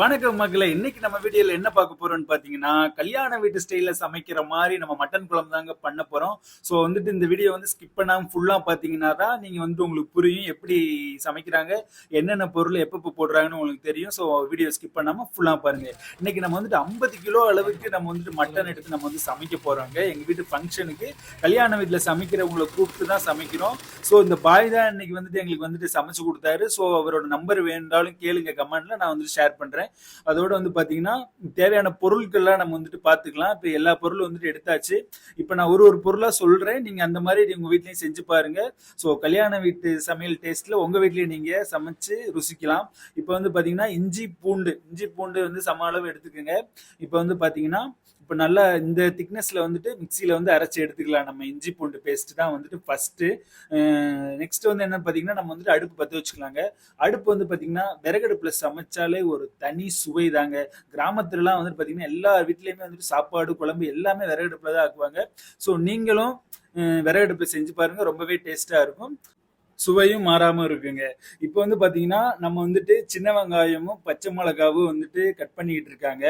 வணக்கம் மக்களை. இன்னைக்கு நம்ம வீடியோல என்ன பார்க்க போறோம்னு பாத்தீங்கன்னா கல்யாண வீட்டு ஸ்டைல சமைக்கிற மாதிரி நம்ம மட்டன் குழம்பு தாங்க பண்ண போறோம். ஸோ வந்துட்டு இந்த வீடியோ வந்து ஸ்கிப் பண்ணாம ஃபுல்லா பாத்தீங்கன்னா தான் நீங்க வந்து உங்களுக்கு புரியும் எப்படி சமைக்கிறாங்க என்னென்ன பொருள் எப்பப்போ போடுறாங்கன்னு உங்களுக்கு தெரியும். ஸோ வீடியோ ஸ்கிப் பண்ணாம ஃபுல்லா பாருங்க. இன்னைக்கு நம்ம வந்துட்டு ஐம்பது கிலோ அளவுக்கு நம்ம வந்துட்டு மட்டன் எடுத்து நம்ம வந்து சமைக்க போறோங்க. எங்க வீட்டு ஃபங்க்ஷனுக்கு கல்யாண வீட்டுல சமைக்கிறவங்களை கூப்பிட்டு தான் சமைக்கிறோம். ஸோ இந்த பாய் தான் இன்னைக்கு வந்துட்டு எங்களுக்கு வந்துட்டு சமைச்சு கொடுத்தாரு. ஸோ அவரோட நம்பர் வேண்டாலும் கேளுங்க கமெண்ட்ல நான் வந்துட்டு ஷேர் பண்றேன். அதோட வந்து பாத்தீங்கன்னா தேவையான பொருட்கள்லாம் நம்ம வந்துட்டு பார்த்துக்கலாம் இப்போ எல்லா பொருளும் வந்துட்டு எடுத்தாச்சு. இப்போ நான் ஒரு ஒரு பொருளா சொல்றேன். நீங்க அந்த மாதிரி உங்க வீட்லயும் செஞ்சு பாருங்க. ஸோ கல்யாண வீட்டு சமையல் டேஸ்ட்ல உங்க வீட்லயும் நீங்க சமைச்சு ருசிக்கலாம். இப்போ வந்து பாத்தீங்கன்னா இஞ்சி பூண்டு இஞ்சி பூண்டு வந்து சம அளவு எடுத்துக்கோங்க. இப்போ வந்து பாத்தீங்கன்னா இப்போ நல்லா இந்த திக்னஸ்ல வந்துட்டு மிக்சியில வந்து அரைச்சி எடுத்துக்கலாம். நம்ம இஞ்சி பூண்டு பேஸ்ட் தான் வந்துட்டு ஃபர்ஸ்ட் நெக்ஸ்ட் வந்து என்ன பாத்தீங்கன்னா நம்ம வந்துட்டு அடுப்பு பற்ற வச்சுக்கலாங்க. அடுப்பு வந்து பாத்தீங்கன்னா விறகடுப்புல சமைச்சாலே ஒரு தனி சுவை தாங்க. கிராமத்துலலாம் வந்துட்டு பாத்தீங்கன்னா எல்லா வீட்லயுமே வந்துட்டு சாப்பாடு குழம்பு எல்லாமே விறகடுப்புல தான் ஆக்குவாங்க. ஸோ நீங்களும் அஹ், செஞ்சு பாருங்க. ரொம்பவே டேஸ்டா இருக்கும். சுவையும் மாறாம இருக்குங்க. இப்போ வந்து பாத்தீங்கன்னா நம்ம வந்துட்டு சின்ன வெங்காயமும் பச்சை மிளகாவும் வந்துட்டு கட் பண்ணிக்கிட்டு இருக்காங்க.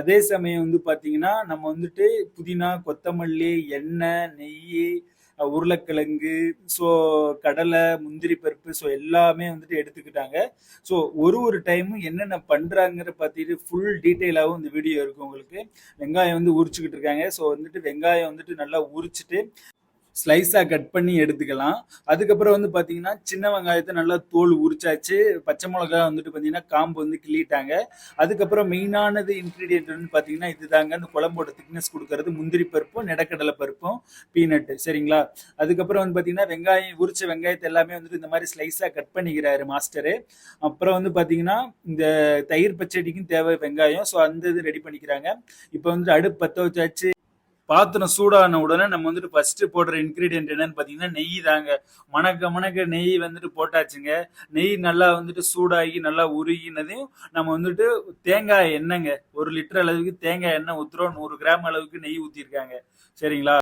அதே சமயம் வந்து பாத்தீங்கன்னா நம்ம வந்துட்டு புதினா கொத்தமல்லி எண்ணெய் நெய் உருளைக்கிழங்கு ஸோ கடலை முந்திரி பருப்பு ஸோ எல்லாமே வந்துட்டு எடுத்துக்கிட்டாங்க. ஸோ ஒரு ஒரு டைமும் என்னென்ன பண்ணுறாங்கிற பார்த்துட்டு ஃபுல் டீட்டெயிலாகவும் இந்த வீடியோ இருக்கும் உங்களுக்கு. வெங்காயம் வந்து உரிச்சுக்கிட்டு இருக்காங்க. ஸோ வந்துட்டு வெங்காயம் வந்துட்டு நல்லா உரிச்சிட்டு ஸ்லைஸாக கட் பண்ணி எடுத்துக்கலாம். அதுக்கப்புறம் வந்து பார்த்தீங்கன்னா சின்ன வெங்காயத்தை நல்லா தோல் உரிச்சாச்சு. பச்சை மிளகா வந்துட்டு பார்த்தீங்கன்னா காம்பு வந்து கிள்ளிட்டாங்க. அதுக்கப்புறம் மெயினானது இன்க்ரீடியன்ட் வந்து பார்த்தீங்கன்னா இதுதாங்க. அந்த குழம்போட திக்னஸ் கொடுக்கறது. முந்திரி பருப்பும் நிலக்கடலை பருப்பும் பீனட்டு சரிங்களா? அதுக்கப்புறம் வந்து பார்த்தீங்கன்னா வெங்காயம் உரிச்ச வெங்காயத்தை எல்லாமே வந்துட்டு இந்த மாதிரி ஸ்லைஸாக கட் பண்ணிக்கிறாரு மாஸ்டரு அப்புறம் வந்து பார்த்தீங்கன்னா இந்த தயிர் பச்சடிக்கும் தேவை வெங்காயம். ஸோ அந்த இது ரெடி பண்ணிக்கிறாங்க. இப்போ வந்துட்டு அடுப்பு பற்ற வச்சாச்சு. பாத்திரம் சூடான உடனே நம்ம வந்துட்டு ஃபர்ஸ்ட் போடுற இன்கிரீடியன்ட் என்னன்னு பார்த்தீங்கன்னா நெய் தாங்க. மணக்க மணக்க நெய் வந்துட்டு போட்டாச்சுங்க. நெய் நல்லா வந்துட்டு சூடாகி நல்லா உருகினதையும் நம்ம வந்துட்டு தேங்காய் எண்ணெய்ங்க. ஒரு லிட்டர் அளவுக்கு தேங்காய் எண்ணெய் ஊத்துறோம். நூறு கிராம் அளவுக்கு நெய் ஊற்றிருக்காங்க சரிங்களா?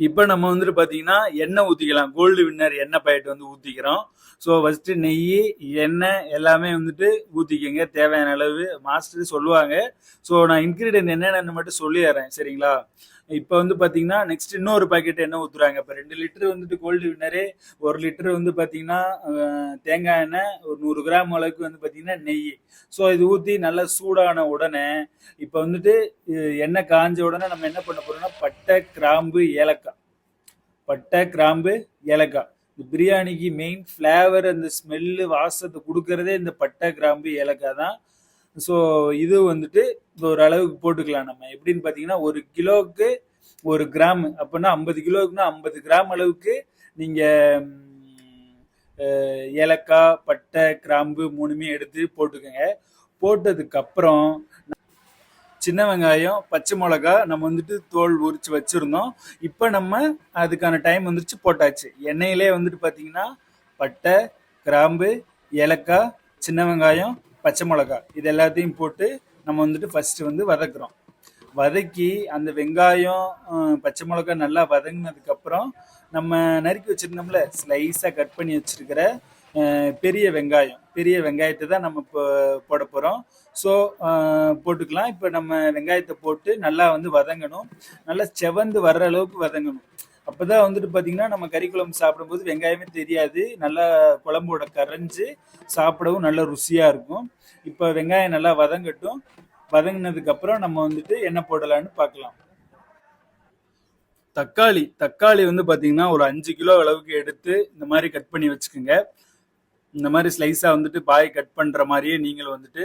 இப்போ நம்ம வந்துட்டு பார்த்தீங்கன்னா எண்ணெய் ஊற்றிக்கலாம் கோல்டு வின்னர் எண்ணெய் பாக்கெட் வந்து ஊற்றிக்கிறோம் ஸோ ஃபஸ்ட்டு நெய் எண்ணெய் எல்லாமே வந்துட்டு ஊற்றிக்கங்க தேவையான அளவு மாஸ்டர் சொல்லுவாங்க. ஸோ நான் இன்க்ரீடியன்ட் என்னென்னு மட்டும் சொல்லிடுறேன். சரிங்களா? இப்போ வந்து பார்த்தீங்கன்னா நெக்ஸ்ட் இன்னொரு பாக்கெட் எண்ணெய் ஊற்றுறாங்க இப்போ ரெண்டு லிட்டர் வந்துட்டு கோல்டு வின்னரு ஒரு லிட்டர் வந்து பார்த்தீங்கன்னா தேங்காய் எண்ணெய் ஒரு நூறு கிராம் அளவுக்கு வந்து பார்த்தீங்கன்னா நெய். ஸோ இது ஊற்றி நல்லா சூடான உடனே இப்போ வந்துட்டு எண்ணெய் காஞ்ச உடனே நம்ம என்ன பண்ண போகிறோம்னா பட்டை கிராம்பு ஏலக்காய். பட்டை கிராம்பு ஏலக்காய். இந்த பிரியாணிக்கு மெயின் ஃப்ளேவர் அந்த ஸ்மெல்லு வாசத்தை கொடுக்கறதே இந்த பட்டை கிராம்பு ஏலக்காய் தான். ஸோ இது வந்துட்டு ஓரளவுக்கு போட்டுக்கலாம் நம்ம. எப்படின்னு பார்த்தீங்கன்னா ஒரு கிலோவுக்கு ஒரு கிராம் அப்படின்னா ஐம்பது கிலோவுக்குன்னா ஐம்பது கிராம் அளவுக்கு நீங்கள் ஏலக்காய் பட்டை கிராம்பு மூணுமே எடுத்து போட்டுக்கோங்க. போட்டதுக்கப்புறம் சின்ன வெங்காயம் பச்சை மிளகா நம்ம வந்துட்டு தோல் உரிச்சு வச்சுருந்தோம். இப்போ நம்ம அதுக்கான டைம் வந்துருச்சு போட்டாச்சு. எண்ணெயிலே வந்துட்டு பார்த்தீங்கன்னா பட்டை கிராம்பு ஏலக்காய் சின்ன வெங்காயம் பச்சை மிளகா இது எல்லாத்தையும் போட்டு நம்ம வந்துட்டு ஃபஸ்ட்டு வந்து வதக்குறோம். வதக்கி அந்த வெங்காயம் பச்சை மிளகா நல்லா வதங்கினதுக்கப்புறம் நம்ம நறுக்கி வச்சிருந்தோம்ல ஸ்லைஸாக கட் பண்ணி வச்சிருக்கிற பெரிய வெங்காயம். பெரிய வெங்காயத்தை தான் நம்ம இப்போ போட போகிறோம் ஸோ போட்டுக்கலாம். இப்போ நம்ம வெங்காயத்தை போட்டு நல்லா வந்து வதங்கணும். நல்லா செவந்து வர்ற அளவுக்கு வதங்கணும். அப்போ தான் வந்துட்டு பார்த்தீங்கன்னா நம்ம கறி குழம்பு சாப்பிடும்போது வெங்காயமே தெரியாது. நல்லா குழம்போட கரைஞ்சு சாப்பிடவும் நல்ல ருசியாக இருக்கும். இப்போ வெங்காயம் நல்லா வதங்கட்டும். வதங்கினதுக்கப்புறம் நம்ம வந்துட்டு என்ன போடலான்னு பார்க்கலாம் தக்காளி. தக்காளி வந்து பார்த்தீங்கன்னா ஒரு அஞ்சு கிலோ அளவுக்கு எடுத்து இந்த மாதிரி கட் பண்ணி வச்சுக்கோங்க. இந்த மாதிரி ஸ்லைஸாக வந்துட்டு பாய் கட் பண்ணுற மாதிரியே நீங்களும் வந்துட்டு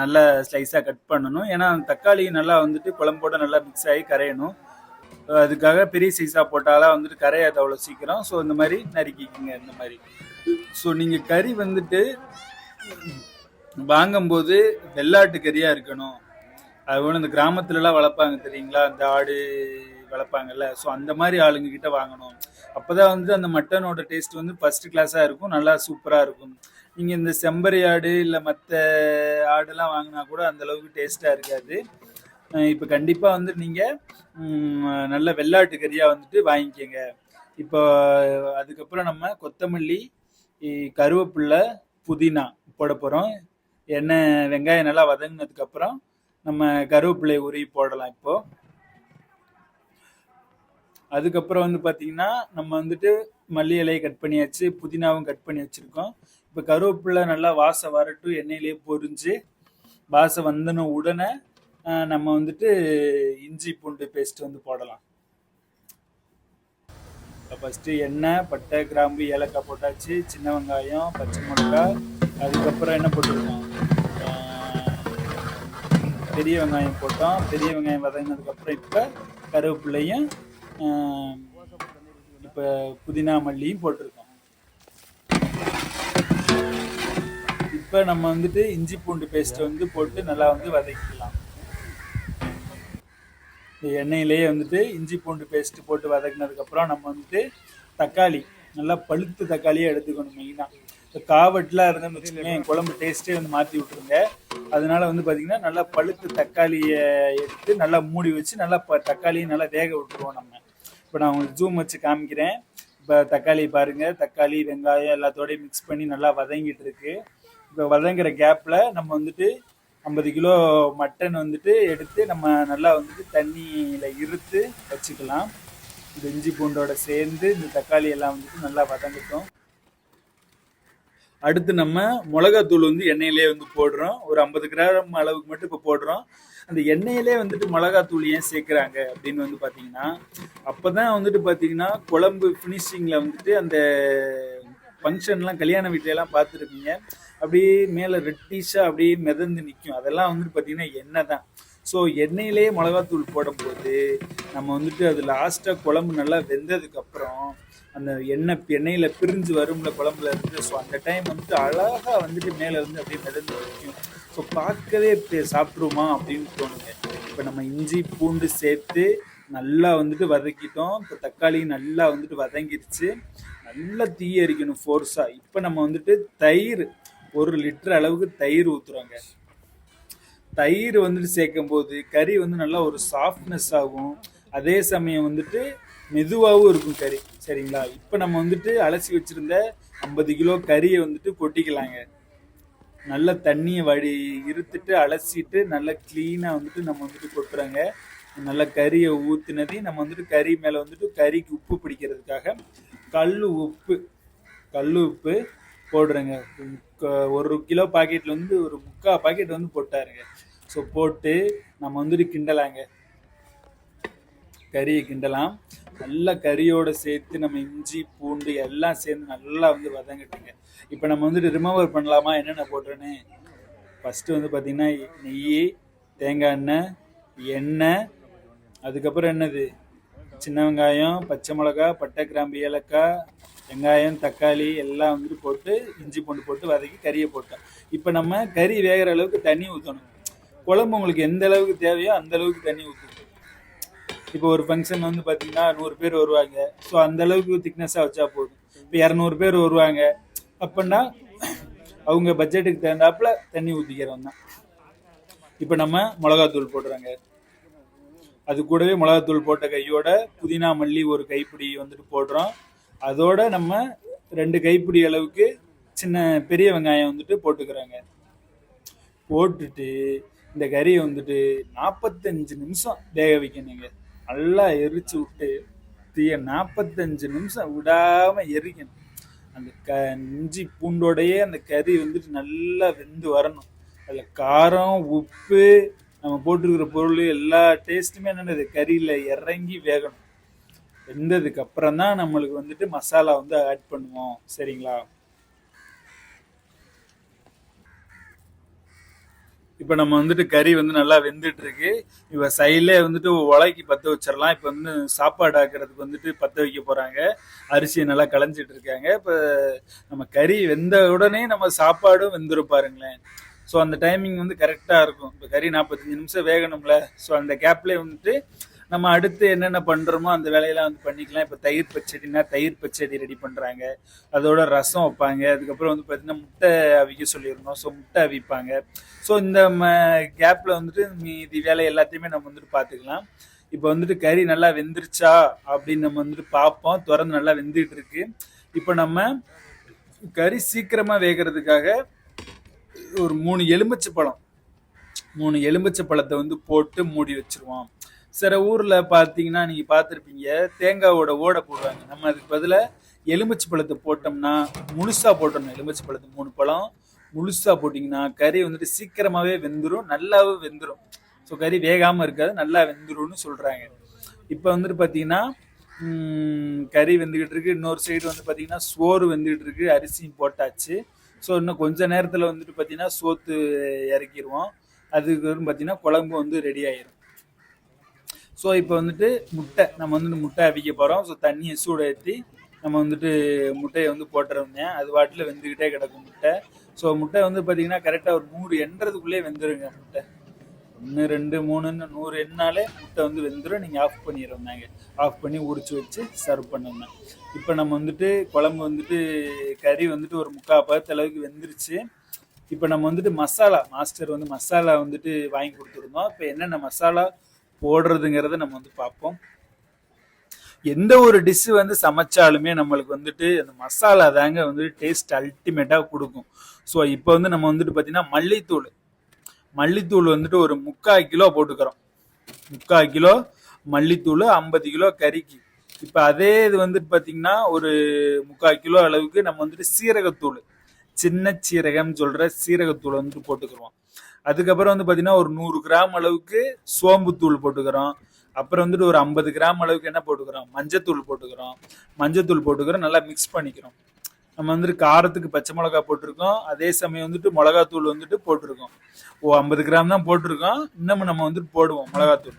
நல்லா ஸ்லைஸாக கட் பண்ணணும். ஏன்னா அந்த தக்காளி நல்லா வந்துட்டு குழம்போட நல்லா மிக்ஸ் ஆகி கரையணும். அதுக்காக பெரிய சைஸாக போட்டாலாம் வந்துட்டு கரையாது அவ்வளோ சீக்கிரம். ஸோ இந்த மாதிரி நறுக்கிக்கிங்க இந்த மாதிரி. ஸோ நீங்கள் கறி வந்துட்டு வாங்கும்போது வெள்ளாட்டு கறியாக இருக்கணும். அது இந்த கிராமத்துலலாம் வளர்ப்பாங்க தெரியுங்களா? அந்த ஆடு வளர்ப்பாங்கல்ல. ஸோ அந்த மாதிரி ஆளுங்க கிட்ட வாங்கணும். அப்பதான் வந்து அந்த மட்டனோட டேஸ்ட் வந்து ஃபஸ்ட்டு கிளாஸாக இருக்கும். நல்லா சூப்பராக இருக்கும். நீங்கள் இந்த செம்பரி ஆடு இல்லை மற்ற ஆடுலாம் வாங்கினா கூட அந்த அளவுக்கு டேஸ்ட்டாக இருக்காது. இப்போ கண்டிப்பாக வந்து நீங்கள் நல்ல வெள்ளாட்டு கறியாக வந்துட்டு வாங்கிக்கோங்க. இப்போ அதுக்கப்புறம் நம்ம கொத்தமல்லி இ- புதினா போட போகிறோம் எண்ணெய் வெங்காயம் நல்லா வதங்கினதுக்கப்புறம் நம்ம கருவேப்பிலை உருவி போடலாம் இப்போ. அதுக்கப்புறம் வந்து பார்த்தீங்கன்னா நம்ம வந்துட்டு மல்லி இலையை கட் பண்ணியாச்சு புதினாவும் கட் பண்ணி வச்சுருக்கோம். இப்போ கருவேப்பிலை நல்லா வாசம் வரட்டும் எண்ணெயிலேயே பொரிஞ்சு வாசம் வந்தன உடனே நம்ம வந்துட்டு இஞ்சி பூண்டு பேஸ்ட் வந்து போடலாம். ஃபஸ்ட்டு எண்ணெய் பட்டை கிராம்பு ஏலக்காய் போட்டாச்சு சின்ன வெங்காயம் பச்சை மிளகாய் அதுக்கப்புறம் என்ன போட்டிருக்கோம்? பெரிய வெங்காயம் போட்டோம். பெரிய வெங்காயம் வதங்கினதுக்கப்புறம் இப்போ கருவேப்பிலையும் இப்போ புதினா மல்லியும் போட்டிருக்கோம். இப்போ நம்ம வந்துட்டு இஞ்சி பூண்டு பேஸ்ட் வந்து போட்டு நல்லா வந்து வதக்கிக்கலாம். இந்த எண்ணெயிலேயே வந்துட்டு இஞ்சி பூண்டு பேஸ்ட் போட்டு வதக்கினதுக்கப்புறம் நம்ம வந்துட்டு தக்காளி நல்லா பழுத்து தக்காளியே எடுத்துக்கணும் மெயினாக இப்போ காவட்டுலாம் இருந்தோம்னு வச்சுக்கோங்க குழம்பு டேஸ்ட்டே வந்து மாற்றி விட்ருங்க அதனால வந்து பார்த்தீங்கன்னா நல்லா பழுத்து தக்காளியை எடுத்து நல்லா மூடி வச்சு நல்லா ப தக்காளியை நல்லா வேக விட்டுருவோம் நம்ம. இப்போ நான் உங்களுக்கு ஜூம் வச்சு காமிக்கிறேன். இப்போ தக்காளி பாருங்கள் தக்காளி வெங்காயம் எல்லாத்தோடையும் மிக்ஸ் பண்ணி நல்லா வதங்கிட்டு இருக்கு. இப்போ வதங்குற கேப்பில் நம்ம வந்துட்டு ஐம்பது கிலோ மட்டன் வந்துட்டு எடுத்து நம்ம நல்லா வந்துட்டு தண்ணியில் இருத்து வச்சுக்கலாம். இந்த இஞ்சி பூண்டோட சேர்ந்து இந்த தக்காளி எல்லாம் வந்துட்டு நல்லா வதங்கட்டும். அடுத்து நம்ம மிளகாத்தூள் வந்து எண்ணெயிலே வந்து போடுறோம். ஒரு ஐம்பது கிராம் அளவுக்கு மட்டும் இப்போ போடுறோம். அந்த எண்ணெயிலே வந்துட்டு மிளகாத்தூள் ஏன் சேர்க்குறாங்க அப்படின்னு வந்து பார்த்தீங்கன்னா அப்போ தான் வந்துட்டு பார்த்தீங்கன்னா குழம்பு ஃபினிஷிங்கில் வந்துட்டு அந்த ஃபங்க்ஷன்லாம் கல்யாண வீட்டிலலாம் பார்த்துருப்பீங்க அப்படியே மேலே ரெட்டிஷாக அப்படியே மிதந்து நிற்கும் அதெல்லாம் வந்துட்டு பார்த்தீங்கன்னா எண்ணெய் தான் ஸோ எண்ணெயிலே மிளகாத்தூள் போடும்போது நம்ம வந்துட்டு அது லாஸ்ட்டாக குழம்பு நல்லா வெந்ததுக்கப்புறம் அந்த எண்ணெய் எண்ணெயில் பிரிஞ்சு வரும்ல குழம்புல இருந்து. ஸோ அந்த டைம் வந்துட்டு அழகாக வந்துட்டு மேலே இருந்து அப்படியே மிதந்து நிற்கும் ஸோ பார்க்கவே இப்போ சாப்பிட்ருமா அப்படின்னு தோணுங்க இப்போ நம்ம இஞ்சி பூண்டு சேர்த்து நல்லா வந்துட்டு வதக்கிட்டோம். இப்போ தக்காளி நல்லா வந்துட்டு வதங்கிடுச்சு நல்லா தீய எரிக்கணும் ஃபோர்ஸாக இப்போ நம்ம வந்துட்டு தயிர் ஒரு லிட்டர் அளவுக்கு தயிர் ஊற்றுறோங்க தயிர் வந்துட்டு சேர்க்கும் போது கறி வந்து நல்லா ஒரு சாஃப்ட்னஸ் ஆகும். அதே சமயம் வந்துட்டு மெதுவாகவும் இருக்கும் கறி சரிங்களா? இப்போ நம்ம வந்துட்டு அலசி வச்சிருந்த ஐம்பது கிலோ கறியை வந்துட்டு கொட்டிக்கலாங்க. நல்ல தண்ணியை வடி இருத்துட்டு அலசிட்டு நல்லா க்ளீனாக வந்துட்டு நம்ம வந்துட்டு கொட்டுறாங்க. நல்ல கறியை ஊற்றுனதையும் நம்ம வந்துட்டு கறி மேலே வந்துட்டு கறிக்கு உப்பு பிடிக்கிறதுக்காக கல் உப்பு கல் உப்பு போடுறேங்க. முக்கா- ஒரு கிலோ பாக்கெட்டில் வந்து ஒரு முக்கால் பாக்கெட் வந்து போட்டாருங்க. ஸோ போட்டு நம்ம வந்துட்டு கிண்டலாங்க. கறியை கிண்டலாம். நல்லா கறியோட சேர்த்து நம்ம இஞ்சி பூண்டு எல்லாம் சேர்ந்து நல்லா வந்து வதங்கட்டுங்க. இப்போ நம்ம வந்துட்டு ரிமவர் பண்ணலாமா? என்னென்ன போட்டோன்னு ஃபஸ்ட்டு வந்து பார்த்திங்கன்னா நெய் தேங்காய் எண்ணெய் எண்ணெய் அதுக்கப்புறம் என்னது? சின்ன வெங்காயம் பச்சை மிளகா பட்டை கிராம்பு ஏலக்காய் வெங்காயம் தக்காளி எல்லாம் வந்துட்டு போட்டு இஞ்சி பூண்டு போட்டு வதக்கி கறியை போட்டோம். இப்போ நம்ம கறி வேகிற அளவுக்கு தண்ணி ஊற்றணும் குழம்பு உங்களுக்கு எந்த அளவுக்கு தேவையோ அந்த அளவுக்கு தண்ணி ஊற்றணும் இப்போ ஒரு ஃபங்க்ஷன் வந்து பார்த்தீங்கன்னா நூறு பேர் வருவாங்க. ஸோ அந்த அளவுக்கு திக்னஸாக வச்சா போதும். இப்போ இரநூறு பேர் வருவாங்க. அப்படின்னா அவங்க பட்ஜெட்டுக்கு தகுந்தாப்புல தண்ணி ஊற்றிக்கிறோம் தான். இப்போ நம்ம மிளகாத்தூள் போடுறாங்க. அது கூடவே மிளகாத்தூள் போட்ட கையோட புதினா மல்லி ஒரு கைப்பிடி வந்துட்டு போடுறோம். அதோட நம்ம ரெண்டு கைப்பிடி அளவுக்கு சின்ன பெரிய வெங்காயம் வந்துட்டு போட்டுக்கிறாங்க. போட்டுட்டு இந்த கறியை வந்துட்டு நாற்பத்தஞ்சு நிமிஷம் வேக வைக்கணுங்க. நல்லா எரிச்சு விட்டு தீய நாற்பத்தஞ்சு நிமிஷம் விடாம எரிக்கணும். அந்த க இஞ்சி பூண்டோடையே அந்த கறி வந்துட்டு நல்லா வெந்து வரணும். அதில் காரம் உப்பு நம்ம போட்டிருக்கிற பொருள் எல்லா டேஸ்ட்டுமே என்னென்னது கறியில் இறங்கி வேகணும். வெந்ததுக்கு அப்புறம் தான் நம்மளுக்கு வந்துட்டு மசாலா வந்து ஆட் பண்ணுவோம். சரிங்களா? இப்போ நம்ம வந்துட்டு கறி வந்து நல்லா வெந்துட்டு இருக்கு இப்போ சைடில் வந்துட்டு உலக்கி பற்ற வச்சிடலாம் இப்போ வந்து சாப்பாடு ஆக்கிறதுக்கு வந்துட்டு பற்ற வைக்க போறாங்க. அரிசியை நல்லா களைஞ்சிட்டு இருக்காங்க. இப்போ நம்ம கறி வெந்த உடனே நம்ம சாப்பாடும் வெந்துரும் பாருங்களேன். ஸோ அந்த டைமிங் வந்து கரெக்டாக இருக்கும். இப்போ கறி நாற்பத்தஞ்சு நிமிஷம் வேகணும்ல. ஸோ அந்த கேப்லேயே வந்துட்டு நம்ம அடுத்து என்னென்ன பண்ணுறோமோ அந்த வேலையெல்லாம் வந்து பண்ணிக்கலாம். இப்போ தயிர் பச்சடினா தயிர் பச்சடி ரெடி பண்ணுறாங்க அதோட ரசம் வைப்பாங்க. அதுக்கப்புறம் வந்து பார்த்திங்கன்னா முட்டை அவிக்க சொல்லியிருந்தோம். ஸோ முட்டை அவிப்பாங்க. ஸோ இந்த கேப்பில் வந்துட்டு மீதி வேலை எல்லாத்தையுமே நம்ம வந்துட்டு பார்த்துக்கலாம் இப்போ வந்துட்டு கறி நல்லா வெந்துருச்சா அப்படின்னு நம்ம வந்துட்டு பார்ப்போம் திறந்து நல்லா வெந்துட்டு இருக்கு இப்போ நம்ம கறி சீக்கிரமாக வேகிறதுக்காக ஒரு மூணு எலுமிச்சை பழம். மூணு எலுமிச்சை பழத்தை வந்து போட்டு மூடி வச்சிருவோம். சில ஊரில் பார்த்தீங்கன்னா நீங்கள் பார்த்துருப்பீங்க தேங்காவோட ஓடை போடுவாங்க. நம்ம அதுக்கு பதிலாக எலுமிச்சை பழத்தை போட்டோம்னா முழுசாக போட்டோம்னா எலுமிச்சை பழத்தை மூணு பழம். முழுசாக போட்டிங்கன்னா கறி வந்துட்டு சீக்கிரமாகவே வெந்துடும் நல்லாவே வெந்துடும் ஸோ கறி வேகாமல் இருக்காது நல்லா வெந்துடும்னு சொல்கிறாங்க இப்போ வந்துட்டு பார்த்தீங்கன்னா கறி வெந்துக்கிட்டு இருக்கு. இன்னொரு சைடு வந்து பார்த்தீங்கன்னா சோறு வெந்துக்கிட்டு இருக்கு. அரிசியும் போட்டாச்சு. ஸோ இன்னும் கொஞ்ச நேரத்தில் வந்துட்டு பார்த்தீங்கன்னா சோத்து இறக்கிடுவோம் அதுக்கு வந்து பார்த்தீங்கன்னா குழம்பு வந்து ரெடி ஆயிரும். ஸோ இப்போ வந்துட்டு முட்டை நம்ம வந்துட்டு முட்டை அவிக்க போகிறோம் ஸோ தண்ணியை சூட ஏற்றி நம்ம வந்துட்டு முட்டையை வந்து போட்டுருந்தேன். அது வாட்டில் வெந்துக்கிட்டே கிடக்கும் முட்டை. ஸோ முட்டை வந்து பார்த்தீங்கன்னா கரெக்டாக ஒரு நூறு எண்றதுக்குள்ளே வெந்துருங்க முட்டை. ஒன்று ரெண்டு மூணுன்னு நூறு எண்ணாலே முட்டை வந்து வெந்துடும் நீங்கள் ஆஃப் பண்ணிடுறாங்க ஆஃப் பண்ணி உரிச்சு வச்சு சர்வ் பண்ணுங்க. இப்போ நம்ம வந்துட்டு குழம்பு வந்துட்டு கறி வந்துட்டு ஒரு முக்கால் பதத்து அளவுக்கு வெந்துருச்சு. இப்போ நம்ம வந்துட்டு மசாலா மாஸ்டர் வந்து மசாலா வந்துட்டு வாங்கி கொடுத்துருந்தோம். இப்போ என்னென்ன மசாலா போடுறதுங்கிறத நம்ம வந்து பார்ப்போம். எந்த ஒரு டிஷ்ஷு வந்து சமைச்சாலுமே நம்மளுக்கு வந்துட்டு அந்த மசாலா தாங்க வந்துட்டு டேஸ்ட் அல்டிமேட்டாக கொடுக்கும். ஸோ இப்போ வந்து நம்ம வந்துட்டு பார்த்தீங்கன்னா மல்லித்தூள். மல்லித்தூள் வந்துட்டு ஒரு முக்கால் கிலோ போட்டுக்கிறோம். முக்கால் கிலோ மல்லித்தூள் ஐம்பது கிலோ கறிக்கு. இப்போ அதே இது வந்துட்டு பார்த்தீங்கன்னா ஒரு முக்கால் கிலோ அளவுக்கு நம்ம வந்துட்டு சீரகத்தூள். சின்ன சீரகம்னு சொல்கிற சீரகத்தூள் வந்துட்டு போட்டுக்கிறோம். அதுக்கப்புறம் வந்து பார்த்தீங்கன்னா ஒரு நூறு கிராம் அளவுக்கு சோம்புத்தூள் போட்டுக்கிறோம். அப்புறம் வந்துட்டு ஒரு ஐம்பது கிராம் அளவுக்கு என்ன போட்டுக்கிறோம்? மஞ்சத்தூள் போட்டுக்கிறோம். மஞ்சத்தூள் போட்டுக்கிறோம் நல்லா மிக்ஸ் பண்ணிக்கிறோம். நம்ம வந்துட்டு காரத்துக்கு பச்சை மிளகா போட்டிருக்கோம். அதே சமயம் வந்துட்டு மிளகாத்தூள் வந்துட்டு போட்டிருக்கோம். ஓ ஐம்பது கிராம் தான் போட்டிருக்கோம். இன்னமும் நம்ம வந்துட்டு போடுவோம் மிளகாத்தூள்.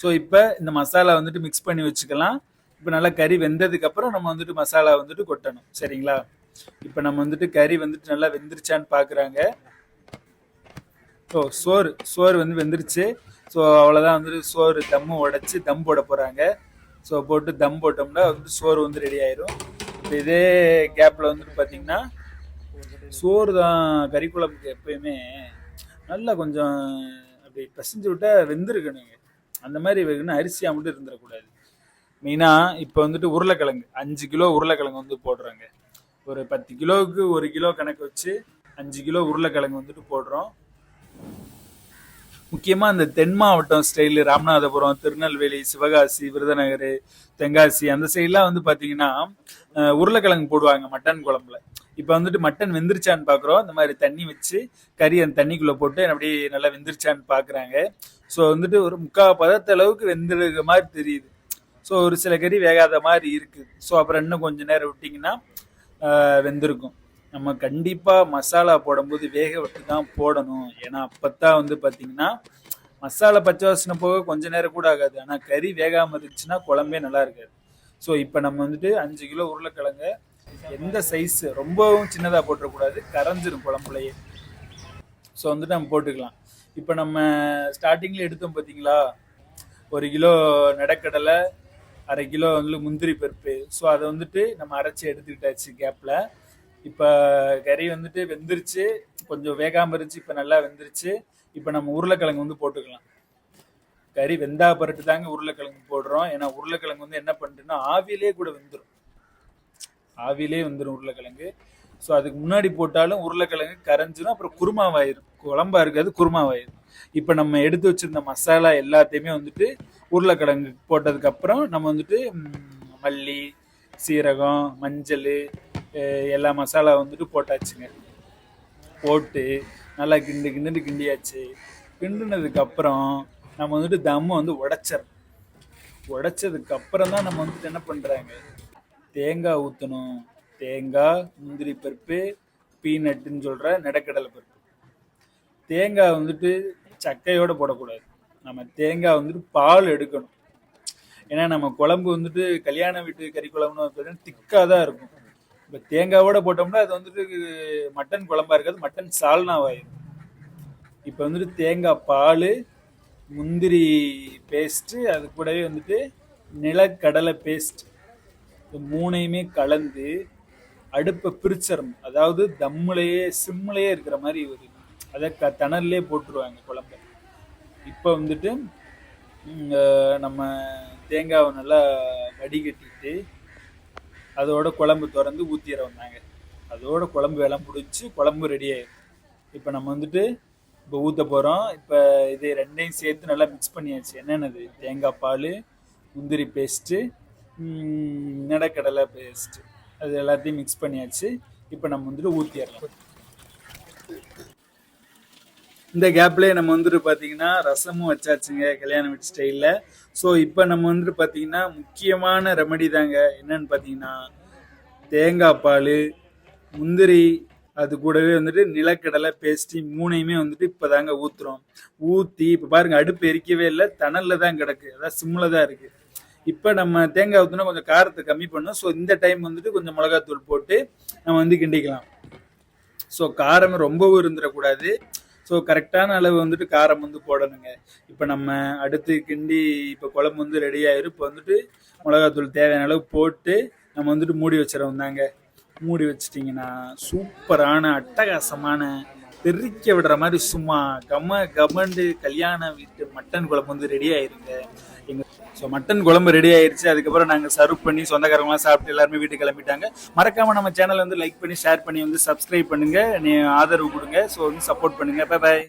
ஸோ இப்போ இந்த மசாலா வந்துட்டு மிக்ஸ் பண்ணி வச்சுக்கலாம். இப்போ நல்லா கறி வெந்ததுக்கு அப்புறம் நம்ம வந்துட்டு மசாலா வந்துட்டு கொட்டணும். சரிங்களா? இப்போ நம்ம வந்துட்டு கறி வந்துட்டு நல்லா வெந்துருச்சான்னு பார்க்குறாங்க ஸோ சோறு சோறு வந்து வெந்துருச்சு. ஸோ அவ்வளோதான் வந்துட்டு சோறு தம்மு உடைச்சி தம் போட போகிறாங்க ஸோ போட்டு தம் போட்டோம்னா வந்து சோறு வந்து ரெடி ஆயிரும். இப்போ இதே கேப்பில் வந்துட்டு பார்த்தீங்கன்னா சோறு தான் கறி குழம்புக்கு எப்பயுமே நல்லா கொஞ்சம் அப்படி பிசைஞ்சு விட்டா வெந்திருக்கணுங்க. அந்த மாதிரி வெகுன்னு அரிசியாக மட்டும் இருந்துடக்கூடாது மெயினாக இப்போ வந்துட்டு உருளைக்கிழங்கு அஞ்சு கிலோ உருளைக்கிழங்கு வந்து போடுறாங்க. ஒரு பத்து கிலோவுக்கு ஒரு கிலோ கணக்கு வச்சு அஞ்சு கிலோ உருளைக்கிழங்கு வந்துட்டு போடுறோம். முக்கியமாக இந்த தென் மாவட்டம் ஸ்டைலு ராமநாதபுரம் திருநெல்வேலி சிவகாசி விருதுநகர் தென்காசி அந்த சைட்லாம் வந்து பார்த்தீங்கன்னா உருளைக்கிழங்கு போடுவாங்க மட்டன் குழம்புல. இப்போ வந்துட்டு மட்டன் வெந்துருச்சான்னு பார்க்குறோம் இந்த மாதிரி தண்ணி வச்சு கறி அந்த தண்ணிக்குள்ளே போட்டு அப்படியே நல்லா வெந்துருச்சான்னு பார்க்குறாங்க ஸோ வந்துட்டு ஒரு முக்கால் பதத்த அளவுக்கு வெந்திருக்க மாதிரி தெரியுது. ஸோ ஒரு சில கறி வேகாத மாதிரி இருக்குது. ஸோ அப்புறம் இன்னும் கொஞ்ச நேரம் விட்டிங்கன்னா வெந்திருக்கும். நம்ம கண்டிப்பாக மசாலா போடும்போது வேக விட்டு தான் போடணும். ஏன்னா அப்போத்தான் வந்து பார்த்தீங்கன்னா மசாலா பச்சை வாசனை போக கொஞ்ச நேரம் கூட ஆகாது. ஆனால் கறி வேகாமல் இருந்துச்சுன்னா குழம்பே நல்லா இருக்காது. ஸோ இப்போ நம்ம வந்துட்டு அஞ்சு கிலோ உருளைக்கிழங்க எந்த சைஸ் ரொம்பவும் சின்னதாக போட்டுறக்கூடாது. கரைஞ்சிரும் குழம்புலையே. ஸோ வந்துட்டு நம்ம போட்டுக்கலாம். இப்போ நம்ம ஸ்டார்டிங்கில் எடுத்தோம் பார்த்தீங்களா ஒரு கிலோ நடக்கடலை அரை கிலோ வந்து முந்திரி பருப்பு. ஸோ அதை வந்துட்டு நம்ம அரைச்சி எடுத்துக்கிட்டாச்சு கேப்பில் இப்போ கறி வந்துட்டு வெந்துருச்சு கொஞ்சம் வேகாமல் இருந்துச்சு இப்போ நல்லா வெந்துருச்சு. இப்போ நம்ம உருளைக்கிழங்கு வந்து போட்டுக்கலாம். கறி வெந்தா பரட்டு தாங்க உருளைக்கிழங்கு போடுறோம். ஏன்னா உருளைக்கிழங்கு வந்து என்ன பண்ணுறதுன்னா ஆவியிலே கூட வெந்துடும் ஆவியிலே வந்துடும் உருளைக்கிழங்கு. ஸோ அதுக்கு முன்னாடி போட்டாலும் உருளைக்கிழங்கு கரைஞ்சிடும் அப்புறம் குருமாவாயிரும். குழம்பா இருக்காது குருமாவாயிரும். இப்போ நம்ம எடுத்து வச்சிருந்த மசாலா எல்லாத்தையுமே வந்துட்டு உருளைக்கிழங்கு போட்டதுக்கு அப்புறம் நம்ம வந்துட்டு மல்லி சீரகம் மஞ்சள் எல்லா மசாலா வந்துட்டு போட்டாச்சுங்க. போட்டு நல்லா கிண்டு கிண்டு கிண்டியாச்சு. கிண்டுனதுக்கப்புறம் நம்ம வந்துட்டு தம்மை வந்து உடைச்சிடணும். உடைச்சதுக்கப்புறம் தான் நம்ம வந்துட்டு என்ன பண்ணுறாங்க தேங்காய் ஊற்றணும் தேங்காய் முந்திரி பருப்பு பீனட்டுன்னு சொல்கிற நிலக்கடலை பருப்பு. தேங்காய் வந்துட்டு சக்கையோட போடக்கூடாது. நம்ம தேங்காய் வந்துட்டு பால் எடுக்கணும். ஏன்னா நம்ம குழம்பு வந்துட்டு கல்யாண வீட்டு கறி குழம்புன்னு பார்த்தீங்கன்னா திக்காக தான் இருக்கும். இப்போ தேங்காவோட போட்டோம்னா அது வந்துட்டு மட்டன் குழம்பா இருக்காது மட்டன் சால்னாவாயிரும் இப்போ வந்துட்டு தேங்காய் பால் முந்திரி பேஸ்ட்டு அது கூடவே வந்துட்டு நிலக்கடலை பேஸ்ட் இது மூணையுமே கலந்து அடுப்பை பிரிச்சிடணும். அதாவது தம்முலையே சிம்முலையே இருக்கிற மாதிரி ஒரு அதை க தணல்லே போட்டுருவாங்க குழம்ப. இப்போ வந்துட்டு நம்ம தேங்காவை நல்லா வடிகட்டிட்டு அதோட குழம்பு திறந்து ஊற்றிட வந்தாங்க. அதோட குழம்பு வேலை முடிச்சு குழம்பு ரெடி ஆயிடும் இப்போ நம்ம வந்துட்டு இப்போ ஊற்ற போகிறோம் இப்போ இது ரெண்டையும் சேர்த்து நல்லா மிக்ஸ் பண்ணியாச்சு. என்னென்னது? தேங்காய் பால் முந்திரி பேஸ்ட்டு நடக்கடலை பேஸ்ட்டு அது எல்லாத்தையும் மிக்ஸ் பண்ணியாச்சு. இப்போ நம்ம வந்துட்டு ஊற்றிடலாம் இந்த கேப்லேயே நம்ம வந்துட்டு பார்த்தீங்கன்னா ரசமும் வச்சாச்சுங்க கல்யாண வீட்டு ஸ்டைலில் ஸோ இப்போ நம்ம வந்துட்டு பார்த்தீங்கன்னா முக்கியமான ரெமடி தாங்க. என்னன்னு பார்த்தீங்கன்னா தேங்காய் பால் முந்திரி அது கூடவே வந்துட்டு நிலக்கடலை பேஸ்டி மூணையுமே வந்துட்டு இப்போ தாங்க ஊற்றுறோம் ஊற்றி இப்போ பாருங்க அடுப்பு எரிக்கவே இல்லை தணலில் தான் கிடக்கு. அதாவது சிம்மில் தான் இருக்குது இப்போ நம்ம தேங்காய் ஊற்றினா கொஞ்சம் காரத்தை கம்மி பண்ணும் ஸோ இந்த டைம் வந்துட்டு கொஞ்சம் மிளகாத்தூள் போட்டு நம்ம வந்து கிண்டிக்கலாம். ஸோ காரம் ரொம்பவும் இருந்துடக்கூடாது. ஸோ கரெக்டான அளவு வந்துட்டு காரம் வந்து போடணுங்க. இப்போ நம்ம அடுத்து கிண்டி இப்போ குழம்பு வந்து ரெடி ஆயிரும். இப்போ வந்துட்டு மிளகாத்தூள் தேவையான அளவு போட்டு நம்ம வந்துட்டு மூடி வச்சிடறோம் தாங்க. மூடி வச்சிட்டிங்கன்னா சூப்பரான அட்டகாசமான தெரிக்க விடுற மாதிரி சும்மா கம கமண்டு கல்யாண வீட்டு மட்டன் குழம்பு வந்து ரெடி ஆயிருங்க. எங்கள் ஸோ மட்டன் குழம்பு ரெடி ஆயிடுச்சு அதுக்கப்புறம் நாங்கள் சர்வ் பண்ணி சொந்தக்காரங்களாம் சாப்பிட்டு எல்லாருமே வீட்டுக்கு கிளம்பிட்டாங்க. மறக்காம நம்ம சேனல் வந்து லைக் பண்ணி ஷேர் பண்ணி வந்து சப்ஸ்கிரைப் பண்ணுங்க. நீ ஆதரவு கொடுங்க. ஸோ வந்து சப்போர்ட் பண்ணுங்க. Bye bye